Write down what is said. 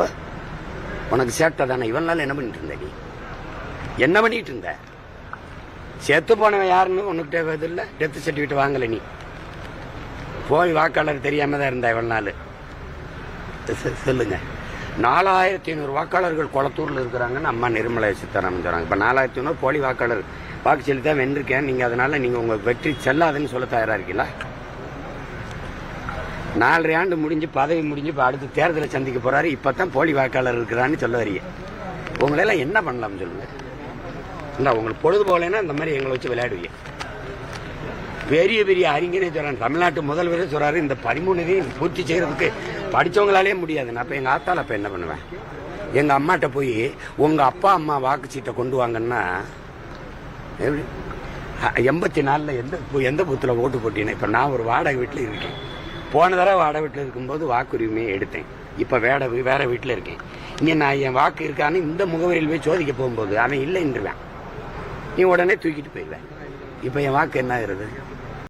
அப்போ? உனக்கு சேட்டை தானே? இவன் நாள் என்ன பண்ணிட்டு இருந்த நீ? என்ன பண்ணிட்டு இருந்த? செத்து போனவன் யாருன்னு உனக்கு இது இல்லை? டெத் சர்டிஃபிகேட் வாங்கலை நீ. போய் வாக்காளர் தெரியாம தான் இருந்தா இவ்வளவு நாள். சொல்லுங்க. நாலாயிரத்தி ஐநூறு வாக்காளர்கள் குளத்தூரில் இருக்கிறாங்கன்னு அம்மா நிர்மலா சீதாராமன் சொல்கிறாங்க இப்போ நாலாயிரத்தி ஐநூறு போலி வாக்காளர் வாக்கு செலுத்தி தான் வென்றிருக்கேன். நீங்கள் அதனால் நீங்கள் உங்கள் வெற்றி செல்லாதுன்னு சொல்ல தயாராக இருக்கீங்களா? நாலரை ஆண்டு முடிஞ்சு பதவி முடிஞ்சு இப்போ அடுத்து தேர்தலை சந்திக்க போறாரு. இப்பதான் போலி வாக்காளர் இருக்கிறான்னு சொல்ல வரீங்க. உங்களெல்லாம் என்ன பண்ணலாம் சொல்லுங்க? இல்லை உங்களுக்கு பொழுது போகலைன்னா இந்த மாதிரி எங்களை வச்சு விளையாடுவீங்க. பெரிய பெரிய அறிஞரே சொல்றாங்க தமிழ்நாட்டு முதல்வரே சொல்றாரு. இந்த பதிமூணு இதையும் பூர்த்தி செய்யறதுக்கு படிச்சவங்களாலே முடியாது. நான் இப்போ எங்கள் ஆத்தால அப்போ என்ன பண்ணுவேன்? எங்கள் அம்மாட்ட போய் உங்கள் அப்பா அம்மா வாக்குச்சீட்டை கொண்டு வாங்கன்னா எப்படி? எண்பத்தி நாலில் எந்த எந்த பூத்தில் ஓட்டு போட்டீங்கன்னா இப்போ நான் ஒரு வாடகை வீட்டில் இருக்கேன். போன தடவை வாடகை வீட்டில் இருக்கும்போது வாக்குரிமையை எடுத்தேன். இப்போ வேட வேற வீட்டில் இருக்கேன். இங்கே நான் என் வாக்கு இருக்கான்னு இந்த முகவரியில் போய் சோதிக்க போகும்போது அவன் இல்லைன்றுவேன் நீ உடனே தூக்கிட்டு போயிடுவேன். இப்போ என் வாக்கு என்ன ஆகுறது?